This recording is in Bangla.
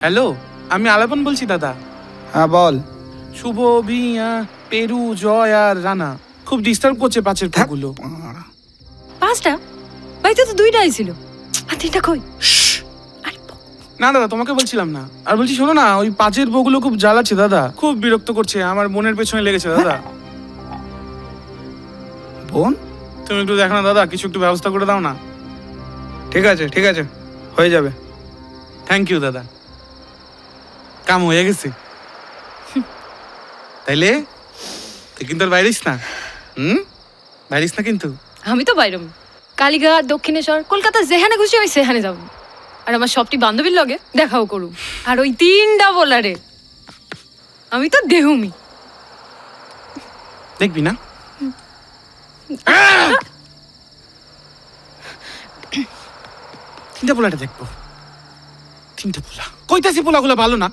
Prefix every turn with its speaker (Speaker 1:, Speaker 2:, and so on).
Speaker 1: হ্যালো আমি আলাপন বলছি দাদা।
Speaker 2: হ্যাঁ বল।
Speaker 1: শুভ ভিয়া পেরু জয় আর রানা। খুব ডিস্টার্ব করছে পাঁচের পাগুলো
Speaker 3: পাঁচটা? বাড়িতে তো দুইটাই ছিল। আর তিনটা কই?
Speaker 1: না দাদা তোমাকে বলছিলাম না। আর বলছি শোনো না ওই পাঁচের বগুলো খুব জ্বালাচ্ছে দাদা। খুব বিরক্ত করছে আমার বোনের পেছনে লেগেছে দাদা।
Speaker 2: বোন?
Speaker 1: তুমি একটু দেখো না দাদা কিছু একটু ব্যবস্থা করে দাও না।
Speaker 2: ঠিক আছে ঠিক আছে হয়ে যাবে।
Speaker 1: থ্যাংক ইউ দাদা। কাম হয়ে গেছে। তাইলে তুই কিন্তু আর বাইরিস না। হুম? বাইরিস না কিন্তু।
Speaker 3: আমি তো বাইরম। কালীঘাট দক্ষিণেশ্বর কলকাতা যেখানে খুশি আমি সেখানে যাব। আর আমার সবটি বান্ধবীর লগে দেখাও করু আর ওই তিনটা বলারে আমি তো দেহুমি।
Speaker 1: দেখবি না? তিনটা পোলাটা দেখব। তিনটা পোলা। কইতাছি পোলাগুলো ভালো না?